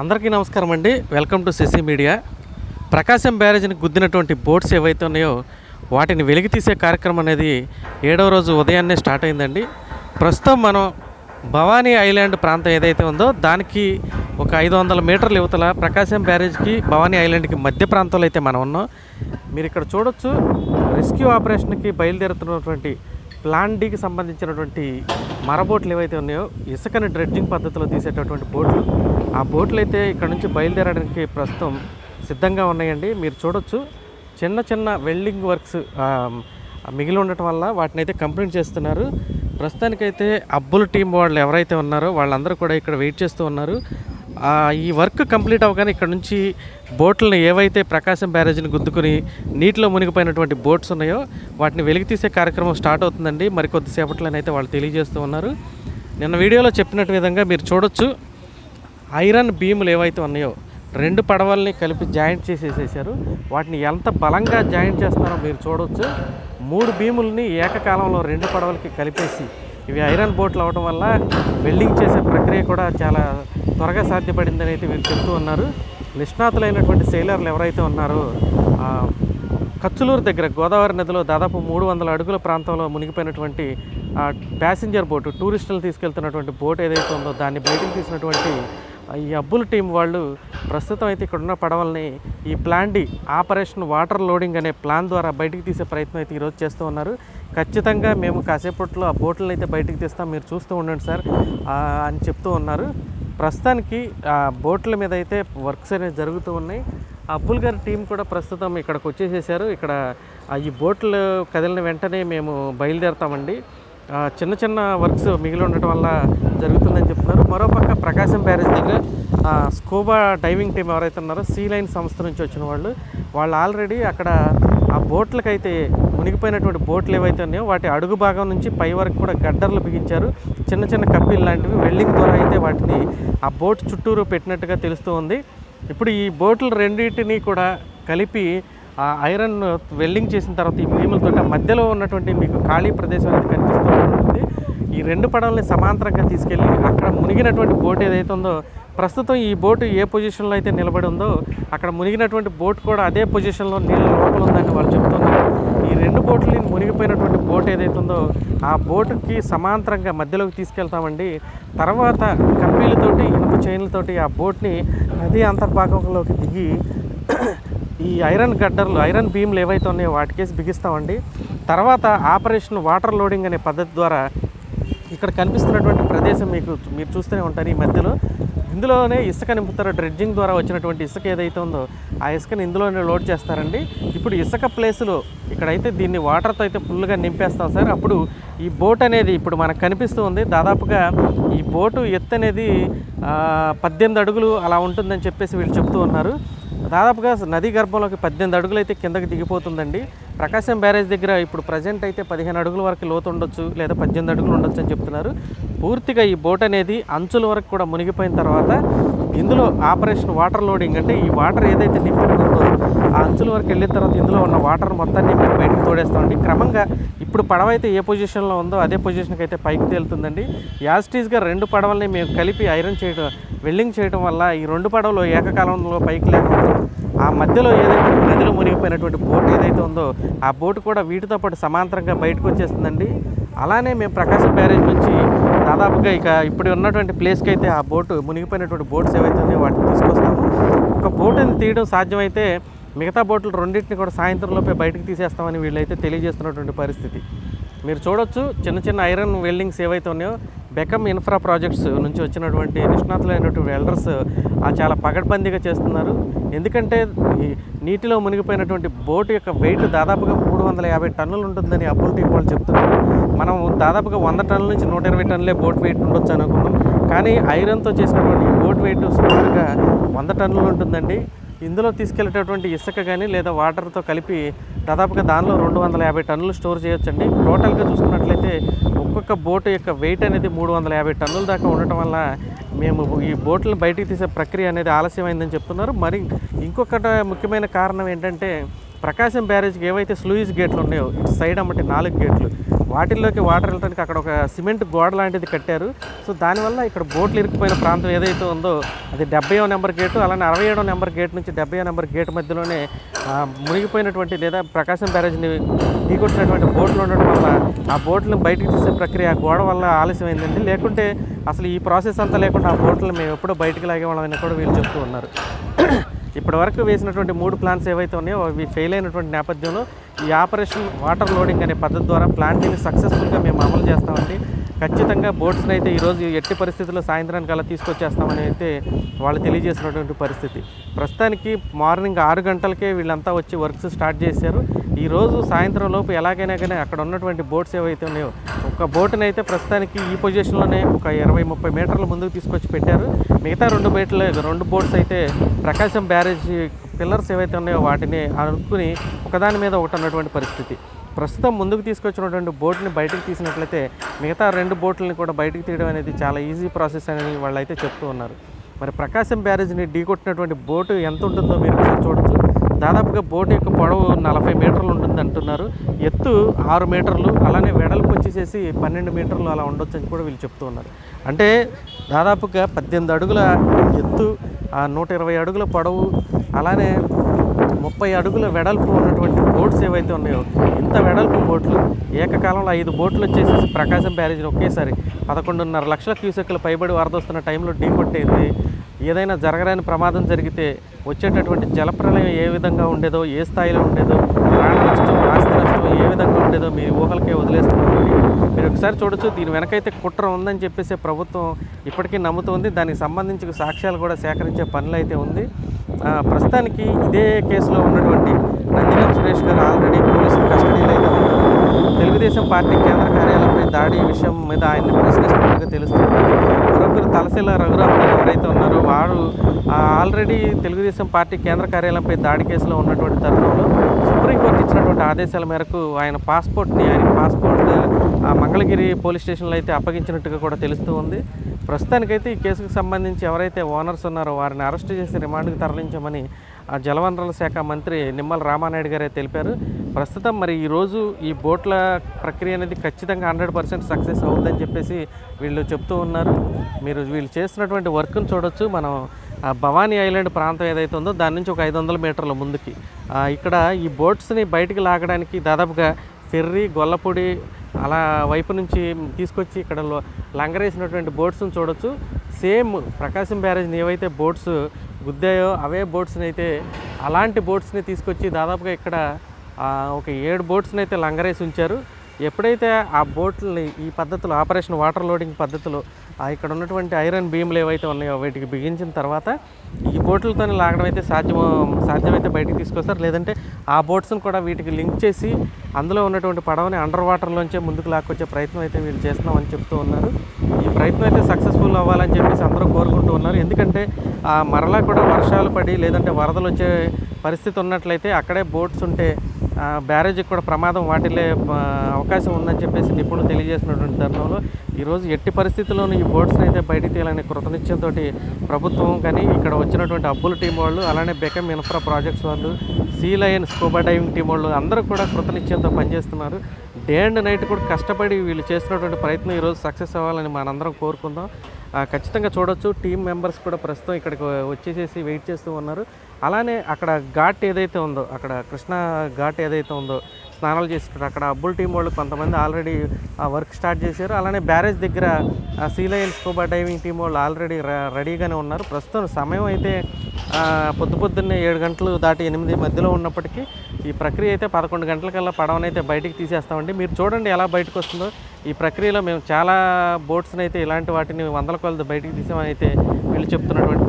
అందరికీ నమస్కారం అండి. Welcome to CC media Prakasam బ్యారేజ్ని గుద్దినటువంటి బోట్స్ ఏవైతే ఉన్నాయో వాటిని వెలికి తీసే కార్యక్రమం అనేది ఏడవ రోజు ఉదయాన్నే స్టార్ట్ అయిందండి. ప్రస్తుతం మనం భవానీ ఐలాండ్ ప్రాంతం ఏదైతే ఉందో దానికి ఒక ఐదు వందల మీటర్ల యువతల ప్రకాశం బ్యారేజ్కి భవానీ ఐలాండ్కి మధ్య ప్రాంతంలో అయితే మనం ఉన్నాం. మీరు ఇక్కడ చూడొచ్చు. రెస్క్యూ ఆపరేషన్కి బయలుదేరుతున్నటువంటి ప్లాన్ డీకి సంబంధించినటువంటి మరబోట్లు ఏవైతే ఉన్నాయో ఇసుకని డ్రెడ్జింగ్ పద్ధతిలో తీసేటటువంటి బోట్లు. ఆ బోట్లు అయితే ఇక్కడ నుంచి బయలుదేరడానికి ప్రస్తుతం సిద్ధంగా ఉన్నాయండి. మీరు చూడొచ్చు చిన్న చిన్న వెల్డింగ్ వర్క్స్ మిగిలి ఉండటం వల్ల వాటిని అయితే కంప్లీట్ చేస్తున్నారు. ప్రస్తుతానికైతే అబ్బుల టీం వాళ్ళు ఎవరైతే ఉన్నారో వాళ్ళందరూ కూడా ఇక్కడ వెయిట్ చేస్తూ ఉన్నారు. ఈ వర్క్ కంప్లీట్ అవ్వగానే ఇక్కడ నుంచి బోట్లను ఏవైతే ప్రకాశం బ్యారేజ్ని గుద్దుకుని నీటిలో మునిగిపోయినటువంటి బోట్స్ ఉన్నాయో వాటిని వెలికి తీసే కార్యక్రమం స్టార్ట్ అవుతుందండి. మరి కొద్దిసేపట్లోనైతే వాళ్ళు తెలియజేస్తూ ఉన్నారు. నిన్న వీడియోలో చెప్పినట్టు విధంగా మీరు చూడొచ్చు. ఐరన్ బీములు ఏవైతే ఉన్నాయో రెండు పడవల్ని కలిపి జాయింట్ చేసేసేసారు. వాటిని ఎంత బలంగా జాయింట్ చేస్తున్నారో మీరు చూడవచ్చు మూడు బీముల్ని ఏకకాలంలో రెండు పడవలకి కలిపేసి ఇవి ఐరన్ బోట్లు అవడం వల్ల వెల్డింగ్ చేసే ప్రక్రియ కూడా చాలా త్వరగా సాధ్యపడిందని అయితే వీళ్ళు చెప్తూ ఉన్నారు. నిష్ణాతులైనటువంటి సెయిలర్లు ఎవరైతే ఉన్నారో కచ్చులూరు దగ్గర గోదావరి నదిలో దాదాపు మూడు వందల అడుగుల ప్రాంతంలో మునిగిపోయినటువంటి ఆ, ప్యాసింజర్ బోటు టూరిస్టులు తీసుకెళ్తున్నటువంటి బోట్ ఏదైతే ఉందో దాన్ని బయటకు తీసినటువంటి ఈ అబ్బుల టీం వాళ్ళు ప్రస్తుతం అయితే ఇక్కడ ఉన్న పడవల్ని ఈ plan D operation water loading అనే ప్లాన్ ద్వారా బయటికి తీసే ప్రయత్నం అయితే ఈరోజు చేస్తూ ఉన్నారు. ఖచ్చితంగా మేము కాసేపట్లో ఆ బోట్లను అయితే బయటికి తీస్తాం. మీరు చూస్తూ ఉండండి సార్ అని చెప్తూ ఉన్నారు. ప్రస్తుతానికి ఆ బోట్ల మీద అయితే వర్క్స్ అనేవి జరుగుతూ ఉన్నాయి. అబ్బుల్ గారి టీం కూడా ప్రస్తుతం ఇక్కడికి వచ్చేసేసారు. ఇక్కడ ఈ బోట్లు కదిలిన వెంటనే మేము బయలుదేరుతామండి. చిన్న చిన్న వర్క్స్ మిగిలి ఉండటం వల్ల జరుగుతుందని చెప్తున్నారు. మరోపక్క ప్రకాశం బ్యారేజ్ దగ్గర స్కూబా డైవింగ్ టీం ఎవరైతే ఉన్నారో సీ లైన్ సంస్థ నుంచి వచ్చిన వాళ్ళు వాళ్ళు ఆల్రెడీ అక్కడ ఆ బోట్లకైతే మునిగిపోయినటువంటి బోట్లు ఏవైతే ఉన్నాయో వాటి అడుగు భాగం నుంచి పై వరకు కూడా గడ్డర్లు బిగించారు. చిన్న చిన్న కప్పీలు లాంటివి. వెల్డింగ్ ద్వారా అయితే వాటిని ఆ బోట్ చుట్టూరు పెట్టినట్టుగా తెలుస్తూ ఉంది. ఇప్పుడు ఈ బోట్లు రెండింటిని కూడా కలిపి ఆ ఐరన్ వెల్డింగ్ చేసిన తర్వాత ఈ భీములతో మధ్యలో ఉన్నటువంటి మీకు ఖాళీ ప్రదేశం అనేది కనిపిస్తూ ఉంటుంది. ఈ రెండు పడవల్ని సమాంతరంగా తీసుకెళ్ళి అక్కడ మునిగినటువంటి బోట్ ఏదైతే ఉందో ప్రస్తుతం ఈ బోటు ఏ పొజిషన్లో అయితే నిలబడి ఉందో అక్కడ మునిగినటువంటి బోట్ కూడా అదే పొజిషన్లో నీళ్ళ లోపల ఉందని వాళ్ళు చెప్తున్నారు. ఈ రెండు బోట్లు మునిగిపోయినటువంటి బోట్ ఏదైతే ఉందో ఆ బోటుకి సమాంతరంగా మధ్యలోకి తీసుకెళ్తామండి. తర్వాత కప్పీలతోటి ఇనుప చైన్లతోటి ఆ బోట్ని నది అంతర్భాగంలోకి దిగి ఈ ఐరన్ గడ్డర్లు ఐరన్ బీమ్లు ఏవైతే ఉన్నాయో వాటికేసి బిగిస్తామండి. తర్వాత ఆపరేషన్ వాటర్ లోడింగ్ అనే పద్ధతి ద్వారా ఇక్కడ కనిపిస్తున్నటువంటి ప్రదేశం మీకు మీరు చూస్తూనే ఉంటారు ఈ మధ్యలో. ఇందులోనే ఇసుక నింపుతారు. డ్రెడ్జింగ్ ద్వారా వచ్చినటువంటి ఇసుక ఏదైతే ఉందో ఆ ఇసుకని ఇందులోనే లోడ్ చేస్తారండి. ఇప్పుడు ఇసుక ప్లేస్లో ఇక్కడైతే దీన్ని వాటర్తో అయితే ఫుల్గా నింపేస్తాం సార్. అప్పుడు ఈ బోట్ అనేది ఇప్పుడు మనకు కనిపిస్తూ ఉంది. దాదాపుగా ఈ బోటు ఎత్తు అనేది పద్దెనిమిది అడుగులు అలా ఉంటుందని చెప్పేసి వీళ్ళు చెప్తూ ఉన్నారు. దాదాపుగా నదీ గర్భంలోకి పద్దెనిమిది అడుగులు అయితే కిందకి దిగిపోతుందండి. ప్రకాశం బ్యారేజ్ దగ్గర ఇప్పుడు ప్రజెంట్ అయితే పదిహేను అడుగుల వరకు లోతు ఉండొచ్చు లేదా పద్దెనిమిది అడుగులు ఉండొచ్చు అని చెప్తున్నారు. పూర్తిగా ఈ బోట్ అనేది అంచుల వరకు కూడా మునిగిపోయిన తర్వాత ఇందులో ఆపరేషన్ వాటర్ లోడింగ్ అంటే ఈ వాటర్ ఏదైతే నింపి ఉందో ఆ అంచుల వరకు వెళ్ళిన తర్వాత ఇందులో ఉన్న వాటర్ మొత్తాన్ని మేము బయటకు తోడేస్తామండి క్రమంగా ఇప్పుడు పడవ అయితే ఏ పొజిషన్లో ఉందో అదే పొజిషన్కి అయితే పైకి తేలుతుందండి. యాస్టీస్గా రెండు పడవల్ని మేము కలిపి ఐరన్ చేయడం వెల్డింగ్ చేయడం వల్ల ఈ రెండు పడవలు ఏకకాలంలో పైకి లేకపోతే ఆ మధ్యలో ఏదైతే నదిలో మునిగిపోయినటువంటి బోట్ ఏదైతే ఉందో ఆ బోట్ కూడా వీటితో పాటు సమాంతరంగా బయటకు వచ్చేస్తుందండి. అలానే మేము ప్రకాశం బ్యారేజ్ నుంచి దాదాపుగా ఇక ఇప్పుడు ఉన్నటువంటి ప్లేస్కి అయితే ఆ బోటు మునిగిపోయినటువంటి బోట్స్ ఏవైతే ఉన్నాయో వాటిని తీసుకొస్తాము. ఒక బోటుని తీయడం సాధ్యమైతే మిగతా బోట్లు రెండింటిని కూడా సాయంత్రంలోపే బయటకు తీసేస్తామని వీళ్ళైతే తెలియజేస్తున్నటువంటి పరిస్థితి. మీరు చూడొచ్చు చిన్న చిన్న ఐరన్ వెల్డింగ్స్ ఏవైతే ఉన్నాయో బెకమ్ ఇన్ఫ్రా ప్రాజెక్ట్స్ నుంచి వచ్చినటువంటి నిష్ణాతులైనటువంటి వెల్డర్స్ ఆ చాలా పగడ్బందీగా చేస్తున్నారు. ఎందుకంటే ఈ నీటిలో మునిగిపోయినటువంటి బోటు యొక్క వెయిట్ దాదాపుగా మూడు వందల యాభై టన్నులు ఉంటుందని అప్పుల టీ వాళ్ళు చెప్తున్నారు. మనం దాదాపుగా వంద టన్నుల నుంచి నూట ఇరవై టన్నులే బోట్ వెయిట్ ఉండొచ్చు అనుకున్నాం. కానీ ఐరన్తో చేసినటువంటి బోట్ వెయిట్ సుమారుగా వంద టన్నులు ఉంటుందండి. ఇందులో తీసుకెళ్ళేటటువంటి ఇసుక కానీ లేదా వాటర్తో కలిపి దాదాపుగా దానిలో రెండు వందల యాభై టన్నులు స్టోర్ చేయొచ్చండి. టోటల్గా చూసుకున్నట్లయితే ఒక్కొక్క బోటు యొక్క వెయిట్ అనేది మూడు వందల యాభై టన్నుల దాకా ఉండటం వల్ల మేము ఈ బోట్లను బయటికి తీసే ప్రక్రియ అనేది ఆలస్యమైందని చెప్తున్నారు. మరి ఇంకొకటి ముఖ్యమైన కారణం ఏంటంటే ప్రకాశం బ్యారేజ్కి ఏవైతే స్లూయిస్ గేట్లు ఉన్నాయో ఇటు సైడ్ అమ్మటి నాలుగు గేట్లు వాటిల్లోకి వాటర్ వెళ్ళడానికి అక్కడ ఒక సిమెంట్ గోడ లాంటిది కట్టారు. సో దానివల్ల ఇక్కడ బోట్లు ఇరుక్కుపోయిన ప్రాంతం ఏదైతే ఉందో అది డెబ్బైవ నెంబర్ గేటు అలానే అరవై ఏడవ నెంబర్ గేట్ నుంచి డెబ్బై నెంబర్ గేట్ మధ్యలోనే మునిగిపోయినటువంటి లేదా ప్రకాశం బ్యారేజ్ని ఢీకొట్టినటువంటి బోట్లు ఉండడం వల్ల ఆ బోట్లను బయటకు తీసే ప్రక్రియ ఆ గోడ వల్ల ఆలస్యమైందండి. లేకుంటే అసలు ఈ ప్రాసెస్ అంతా లేకుండా ఆ బోట్లను మేము ఎప్పుడో బయటకు లాగేవాళ్ళమని కూడా వీళ్ళు చెప్తూ ఉన్నారు. ఇప్పటివరకు వేసినటువంటి మూడు ప్లాన్స్ ఏవైతే ఉన్నాయో అవి ఫెయిల్ అయినటువంటి నేపథ్యంలో ఈ ఆపరేషన్ వాటర్ లోడింగ్ అనే పద్ధతి ద్వారా ప్లాంట్ని సక్సెస్ఫుల్గా మేము అమలు చేస్తామండి. ఖచ్చితంగా బోట్స్ని అయితే ఈరోజు ఎట్టి పరిస్థితుల్లో సాయంత్రానికి అలా తీసుకొచ్చేస్తామని అయితే వాళ్ళు తెలియజేసినటువంటి పరిస్థితి. ప్రస్తుతానికి మార్నింగ్ ఆరు గంటలకే వీళ్ళంతా వచ్చి వర్క్స్ స్టార్ట్ చేశారు. ఈరోజు సాయంత్రం లోపు ఎలాగైనా కానీ అక్కడ ఉన్నటువంటి బోట్స్ ఏవైతే ఉన్నాయో ఒక బోట్ని అయితే ప్రస్తుతానికి ఈ పొజిషన్లోనే ఒక ఇరవై ముప్పై మీటర్ల ముందుకు తీసుకొచ్చి పెట్టారు. మిగతా రెండు బోట్లు రెండు బోట్స్ అయితే ప్రకాశం బ్యారేజ్ పిల్లర్స్ ఏవైతే ఉన్నాయో వాటిని అనుకుని ఒకదాని మీద ఒకటి ఉన్నటువంటి పరిస్థితి. ప్రస్తుతం ముందుకు తీసుకొచ్చినటువంటి బోట్ని బయటకు తీసినట్లయితే మిగతా రెండు బోట్లని కూడా బయటకు తీయడం అనేది చాలా ఈజీ ప్రాసెస్ అని వాళ్ళు అయితే చెప్తూ ఉన్నారు. మరి ప్రకాశం బ్యారేజ్ని ఢీకొట్టినటువంటి బోటు ఎంత ఉంటుందో మీరు ఒకసారి చూడొచ్చు. దాదాపుగా బోట్ యొక్క పొడవు నలభై మీటర్లు ఉంటుంది అంటున్నారు. ఎత్తు ఆరు మీటర్లు అలానే వెడల్పు వచ్చేసేసి పన్నెండు మీటర్లు అలా ఉండొచ్చు అని కూడా వీళ్ళు చెప్తూ ఉన్నారు. అంటే దాదాపుగా పద్దెనిమిది అడుగుల ఎత్తు నూట ఇరవై అడుగుల పొడవు అలానే ముప్పై అడుగుల వెడల్పు ఉన్నటువంటి బోట్స్ ఏవైతే ఉన్నాయో ఇంత వెడల్పు బోట్లు ఏకకాలంలో ఐదు బోట్లు వచ్చేసి ప్రకాశం బ్యారేజ్ని ఒకేసారి పదకొండున్నర లక్షల క్యూసెక్లు పైబడి వరద వస్తున్న టైంలో ఢీ కొట్టేది ఏదైనా జరగరాని ప్రమాదం జరిగితే వచ్చేటటువంటి జలప్రలయం ఏ విధంగా ఉండేదో ఏ స్థాయిలో ఉండేదో ప్రాణ నష్టం ఆస్తి నష్టం ఏ విధంగా ఉండేదో మీ ఊహలకే వదిలేస్తున్నామండి మీరు ఒకసారి చూడొచ్చు దీని వెనకైతే కుట్ర ఉందని చెప్పేసి ప్రభుత్వం ఇప్పటికీ నమ్ముతుంది. దానికి సంబంధించి సాక్ష్యాలు కూడా సేకరించే పనులు అయితే ఉంది. ప్రస్తుతానికి ఇదే కేసులో ఉన్నటువంటి నందిగం సురేష్ గారు ఆల్రెడీ పోలీసుల కస్టడీలో అయితే ఉన్నారు. తెలుగుదేశం పార్టీ కేంద్ర కార్యాలయంపై దాడి విషయం మీద ఆయన్ని ప్రశ్నిస్తున్నట్టుగా తెలుస్తుంది. మరొకరు తలసిల రఘురామ్ గారు ఎవరైతే ఉన్నారో వారు ఆల్రెడీ తెలుగుదేశం పార్టీ కేంద్ర కార్యాలయంపై దాడి కేసులో ఉన్నటువంటి తరుణంలో సుప్రీంకోర్టు ఇచ్చినటువంటి ఆదేశాల మేరకు ఆయన పాస్పోర్ట్ని ఆయన పాస్పోర్ట్ ఆ మంగళగిరి పోలీస్ స్టేషన్లో అయితే అప్పగించినట్టుగా కూడా తెలుస్తూ ఉంది. ప్రస్తుతానికైతే ఈ కేసుకు సంబంధించి ఎవరైతే ఓనర్స్ ఉన్నారో వారిని అరెస్ట్ చేసి రిమాండ్కి తరలించమని జలవనరుల శాఖ మంత్రి నిమ్మల రామానాయుడు గారే తెలిపారు. ప్రస్తుతం మరి ఈరోజు ఈ బోట్ల ప్రక్రియ అనేది ఖచ్చితంగా హండ్రెడ్ పర్సెంట్ సక్సెస్ అవుతుందని చెప్పేసి వీళ్ళు చెప్తూ ఉన్నారు. మీరు వీళ్ళు చేస్తున్నటువంటి వర్క్ను చూడొచ్చు. మనం భవానీ ఐలాండ్ ప్రాంతం ఏదైతే ఉందో దాని నుంచి ఒక ఐదు వందల మీటర్ల ముందుకి. ఇక్కడ ఈ బోట్స్ని బయటికి లాగడానికి దాదాపుగా ఫెర్రీ గొల్లపొడి అలా వైపు నుంచి తీసుకొచ్చి ఇక్కడ లంగరేసినటువంటి బోట్స్ని చూడొచ్చు. సేమ్ ప్రకాశం బ్యారేజ్ని ఏవైతే బోట్స్ గుద్దాయో అవే బోట్స్ని అయితే అలాంటి బోట్స్ని తీసుకొచ్చి దాదాపుగా ఇక్కడ ఒక ఏడు బోట్స్ని అయితే లంగరేసి ఉంచారు. ఎప్పుడైతే ఆ బోట్లని ఈ పద్ధతిలో ఆపరేషన్ వాటర్ లోడింగ్ పద్ధతిలో ఇక్కడ ఉన్నటువంటి ఐరన్ బీమ్లు ఏవైతే ఉన్నాయో వీటికి బిగించిన తర్వాత ఈ బోట్లతో లాగడం అయితే సాధ్యమో సాధ్యమైతే బయటికి తీసుకొస్తారు. లేదంటే ఆ బోట్స్ని కూడా వీటికి లింక్ చేసి అందులో ఉన్నటువంటి పడవని అండర్ వాటర్లోంచే ముందుకు లాక్కొచ్చే ప్రయత్నం అయితే వీళ్ళు చేస్తున్నామని చెప్తూ ఉన్నారు. ఈ ప్రయత్నం అయితే సక్సెస్ఫుల్ అవ్వాలని చెప్పేసి అందరూ కోరుకుంటూ ఉన్నారు. ఎందుకంటే ఆ మరలా కూడా వర్షాలు పడి లేదంటే వరదలు వచ్చే పరిస్థితి ఉన్నట్లయితే అక్కడే బోట్స్ ఉంటే బ్యారేజీకి కూడా ప్రమాదం వాటిల్లే అవకాశం ఉందని చెప్పేసి నిపుణులు తెలియజేసినటువంటి తరుణంలో ఈరోజు ఎట్టి పరిస్థితుల్లోనూ ఈ బోట్స్ని అయితే బయటికి తీయాలనే కృతనిశ్చయంతో ప్రభుత్వం కానీ ఇక్కడ వచ్చినటువంటి అబ్బుల టీం వాళ్ళు అలానే బెకమ్ ఇన్ఫ్రా ప్రాజెక్ట్స్ వాళ్ళు Sea Line scuba diving team వాళ్ళు అందరూ కూడా కృతనిశ్చయంతో పనిచేస్తున్నారు. డే అండ్ నైట్ కూడా కష్టపడి వీళ్ళు చేస్తున్నటువంటి ప్రయత్నం ఈరోజు సక్సెస్ అవ్వాలని మనందరం కోరుకుందాం. ఖచ్చితంగా చూడొచ్చు. టీం మెంబర్స్ కూడా ప్రస్తుతం ఇక్కడికి వచ్చేసేసి వెయిట్ చేస్తూ ఉన్నారు. అలానే అక్కడ ఘాట్ ఏదైతే ఉందో అక్కడ కృష్ణా ఘాట్ ఏదైతే ఉందో స్నానాలు చేస్తారు అక్కడ అబ్బుల్ టీం వాళ్ళు కొంతమంది ఆల్రెడీ ఆ వర్క్ స్టార్ట్ చేశారు. అలానే బ్యారేజ్ దగ్గర Sea Line scuba diving team వాళ్ళు ఆల్రెడీ రెడీగానే ఉన్నారు. ప్రస్తుతం సమయం అయితే పొద్దు పొద్దున్నే ఏడు గంటలు దాటి ఎనిమిది మధ్యలో ఉన్నప్పటికీ ఈ ప్రక్రియ అయితే పదకొండు గంటలకల్లా పడవనైతే బయటికి తీసేస్తామండి. మీరు చూడండి ఎలా బయటకు వస్తుందో ఈ ప్రక్రియలో మేము చాలా బోట్స్ని అయితే ఇలాంటి వాటిని వందల కొలది బయటికి తీసామని అయితే వీళ్ళు చెప్తున్నటువంటి